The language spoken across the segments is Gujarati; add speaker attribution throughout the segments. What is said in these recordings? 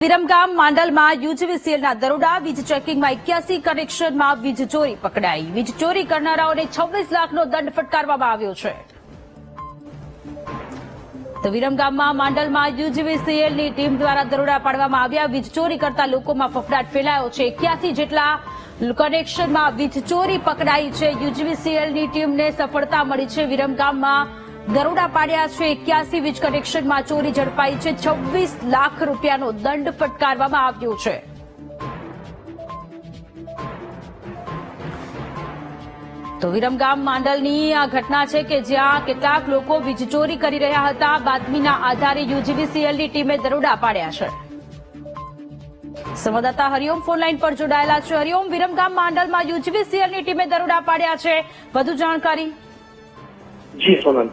Speaker 1: વિરમગામ માંડલમાં યુજીવીસીએલના દરોડા, વીજ ચેકિંગમાં એક્યાસી કનેક્શનમાં વીજ ચોરી પકડાઈ. વીજ ચોરી કરનારાઓને છવ્વીસ લાખનો દંડ ફટકારવામાં આવ્યો છે. તો વિરમગામમાં માંડલમાં યુજીવીસીએલની ટીમ દ્વારા દરોડા પાડવામાં આવ્યા. વીજ ચોરી કરતા લોકોમાં ફફડાટ ફેલાયો છે. એક્યાસી જેટલા કનેક્શનમાં વીજ ચોરી પકડાઈ છે. યુજીવીસીએલની ટીમને સફળતા મળી છે. વિરમગામમાં દરોડા પાડ્યા છે એક્યાસી વીજ કનેક્શનમાં ચોરી ઝડપાઈ છે. છવ્વીસ લાખ રૂપિયાનો દંડ ફટકારવામાં આવ્યો છે. તો વિરમગામ માંડલની આ ઘટના છે કે જ્યાં કેટલાક લોકો વીજ ચોરી કરી રહ્યા હતા. બાતમીના આધારે યુજીવીસીએલની ટીમે દરોડા પાડ્યા છે. સંવાદદાતા હરિઓમ ફોનલાઈન પર જોડાયેલા છે. હરિઓમ, વિરમગામ માંડલમાં યુજીવીસીએલની ટીમે દરોડા પાડ્યા છે. વધુ જાણકારી?
Speaker 2: જી, સોનલ.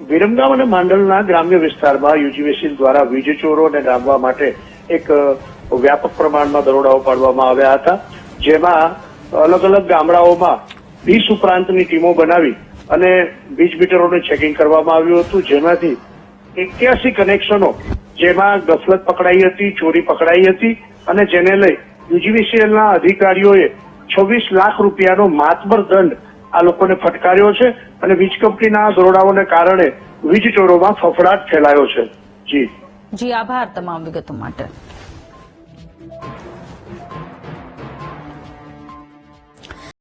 Speaker 2: વિરમગામ અને માંડલના ગ્રામ્ય વિસ્તારમાં યુજીવીસી દ્વારા વીજચોરોને ડામવા માટે એક વ્યાપક પ્રમાણમાં દરોડાઓ પાડવામાં આવ્યા હતા, જેમાં અલગ અલગ ગામડાઓમાં વીસ ઉપરાંતની ટીમો બનાવી અને વીજ મીટરોનું ચેકિંગ કરવામાં આવ્યું હતું, જેમાંથી એક્યાસી કનેક્શનો જેમાં ગફલત પકડાઈ હતી, ચોરી પકડાઈ હતી અને જેને લઈ યુજીવીસીએલના અધિકારીઓએ છવ્વીસ લાખ રૂપિયાનો માતબર દંડ આ લોકોને ફટકાર્યો છે અને વીજ કંપનીના દરોડાઓને કારણે વીજ ચોરોમાં ફફડાટ ફેલાયો છે. જી.
Speaker 1: જી, આભાર તમામ વિગતો માટે.